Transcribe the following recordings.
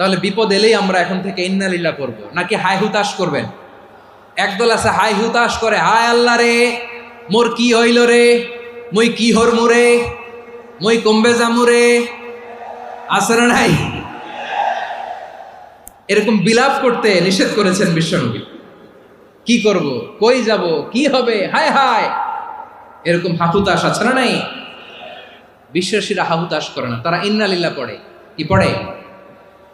তাহলে বিপদ এলেই আমরা এখন থেকে ইন্নালিল্লাহ করব। নাকি হাই হুতাশ করবেন? একদল আছে হাই হুতাশ করে, হায় আল্লাহ রে, মোর কি হইল রে? মুই কি হর মুরে মুই কমবে জামুরে আছে না নাই? এরকম বিলাপ করতে নিষেধ করেছেন বিশ্বনবী। কি করব? কই যাব? কি হবে? হায় হায়! এরকম হাহুতাশ আছে না নাই? বিশ্বাসীরা হাহুতাশ করে না। তারা ইন্নালিল্লাহ পড়ে। কি পড়ে?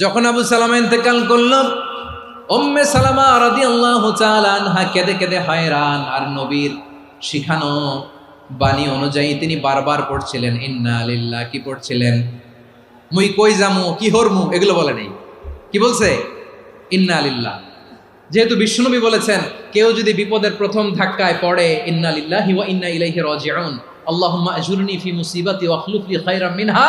যখন আবু সালামা ইন্তেকাল করল ওম্মে সালামা রাদিয়াল্লাহু তাআলা আনহা কেঁদে কেঁদে হয়রান, আর নবীর শিখানো বাণী অনুযায়ী তিনি বারবার পড়ছিলেন, ইন্না লিল্লাহ কি পড়ছিলেন? মুই কই জামু কি হরমু? এগুলো বলে নেই। কি বলছে? ইন্না লিল্লাহ যেহেতু বিষ্ণুনবী বলেছেন, কেউ যদি বিপদের প্রথম ধাক্কায় পড়ে, ইন্না লিল্লাহি ওয়া ইন্না ইলাইহি রাজিউন আল্লাহুম্মা আজুরনি ফি মুসিবাতি ওয়া আখলুফ লি খায়রাম মিনহা